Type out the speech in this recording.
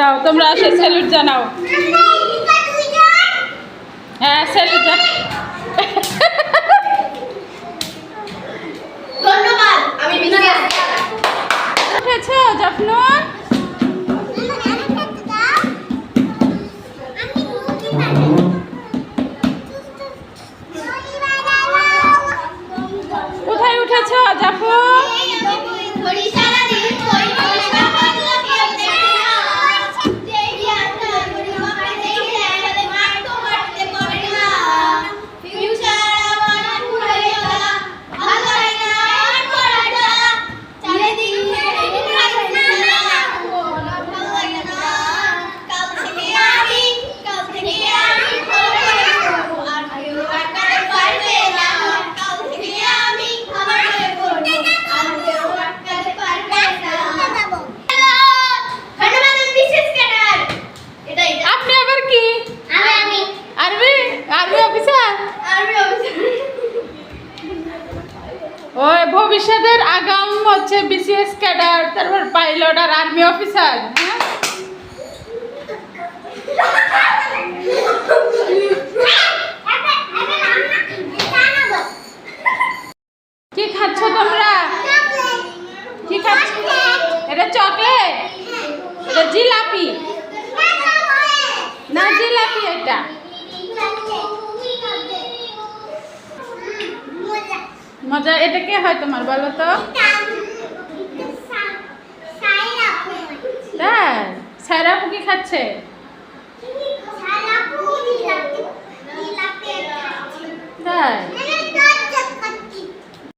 যাও তোমরা আসো স্যালুট জানাও। হ্যাঁ স্যালুট জানাও ধন্যবাদ আমি জাফনু ভবিষ্যতের আগাম হচ্ছে বিসিএস ক্যাডার, তারপর পাইলট আর আর্মি অফিসার হ্যাঁ? কি খাচ্ছ তোমরা? কি খাচ্ছ? এটা চকলেট? এটা জিলাপি? না, জিলাপি এটা। মজা এটা কে হয় তোমার বলো তো? তাই? সাইরা খাচ্ছে?